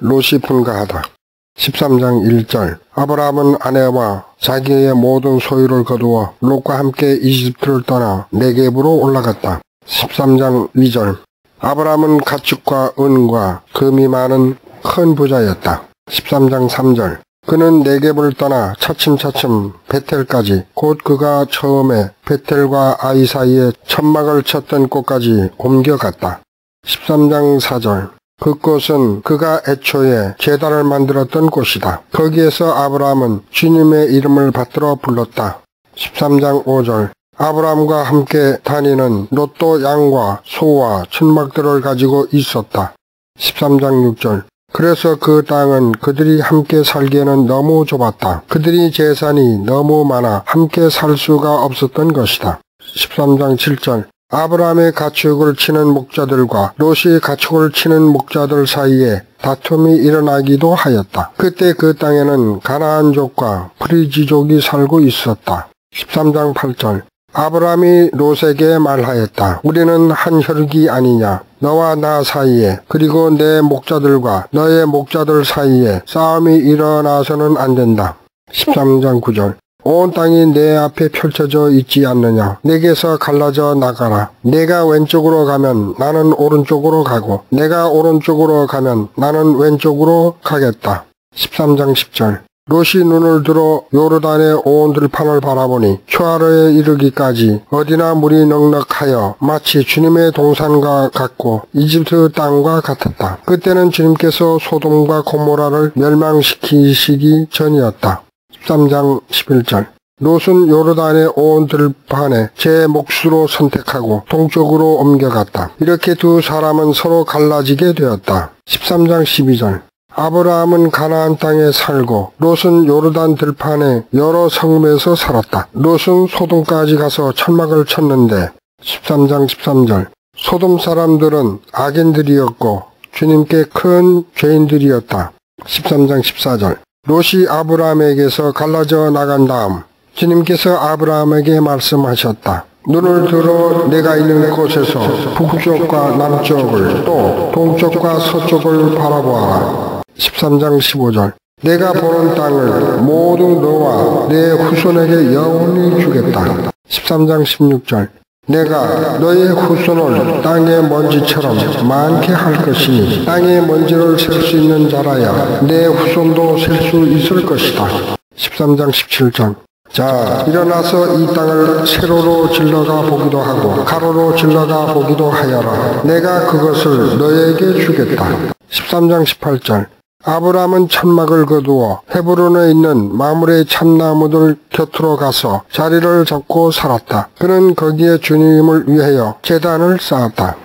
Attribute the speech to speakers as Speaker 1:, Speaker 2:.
Speaker 1: 롯이 분가하다. 13장 1절 아브라함은 아내와 자기의 모든 소유를 거두어 롯과 함께 이집트를 떠나 네겝으로 올라갔다. 13장 2절 아브라함은 가축과 은과 금이 많은 큰 부자였다. 13장 3절 그는 네겝을 떠나 차츰차츰 베텔까지 곧 그가 처음에 베텔과 아이 사이에 천막을 쳤던 곳까지 옮겨갔다. 13장 4절 그곳은 그가 애초에 제단을 만들었던 곳이다. 거기에서 아브라함은 주님의 이름을 받들어 불렀다. 13장 5절 아브라함과 함께 다니는 롯도 양과 소와 천막들을 가지고 있었다. 13장 6절 그래서 그 땅은 그들이 함께 살기에는 너무 좁았다. 그들이 재산이 너무 많아 함께 살 수가 없었던 것이다. 13장 7절 아브라함의 가축을 치는 목자들과 롯이 가축을 치는 목자들 사이에 다툼이 일어나기도 하였다. 그때 그 땅에는 가나안족과 프리지족이 살고 있었다. 13장 8절 아브라함이 롯에게 말하였다. 우리는 한 혈기 아니냐. 너와 나 사이에 그리고 내 목자들과 너의 목자들 사이에 싸움이 일어나서는 안 된다. 13장 9절 온 땅이 내 앞에 펼쳐져 있지 않느냐. 내게서 갈라져 나가라. 내가 왼쪽으로 가면 나는 오른쪽으로 가고 내가 오른쪽으로 가면 나는 왼쪽으로 가겠다. 13장 10절 롯이 눈을 들어 요르단의 온 들판을 바라보니 초하루에 이르기까지 어디나 물이 넉넉하여 마치 주님의 동산과 같고 이집트 땅과 같았다. 그때는 주님께서 소돔과 고모라를 멸망시키시기 전이었다. 13장 11절 롯은 요르단의 온 들판에 제 몫으로 선택하고 동쪽으로 옮겨갔다. 이렇게 두 사람은 서로 갈라지게 되었다. 13장 12절 아브라함은 가나안 땅에 살고 롯은 요르단 들판에 여러 성읍에서 살았다. 롯은 소돔까지 가서 천막을 쳤는데 13장 13절 소돔 사람들은 악인들이었고 주님께 큰 죄인들이었다. 13장 14절 롯이 아브라함에게서 갈라져 나간 다음 주님께서 아브라함에게 말씀하셨다. 눈을 들어 내가 있는 곳에서 북쪽과 남쪽을 또 동쪽과 서쪽을 바라보아라. 13장 15절 내가 보는 땅을 모두 너와 내 후손에게 영원히 주겠다. 13장 16절 내가 너의 후손을 땅의 먼지처럼 많게 할 것이니 땅의 먼지를 셀 수 있는 자라야 내 후손도 셀 수 있을 것이다. 13장 17절 자, 일어나서 이 땅을 세로로 질러가 보기도 하고 가로로 질러가 보기도 하여라. 내가 그것을 너에게 주겠다. 13장 18절 아브라함은 천막을 거두어 헤브론에 있는 마물의 참나무들 곁으로 가서 자리를 잡고 살았다. 그는 거기에 주님을 위하여 재단을 쌓았다.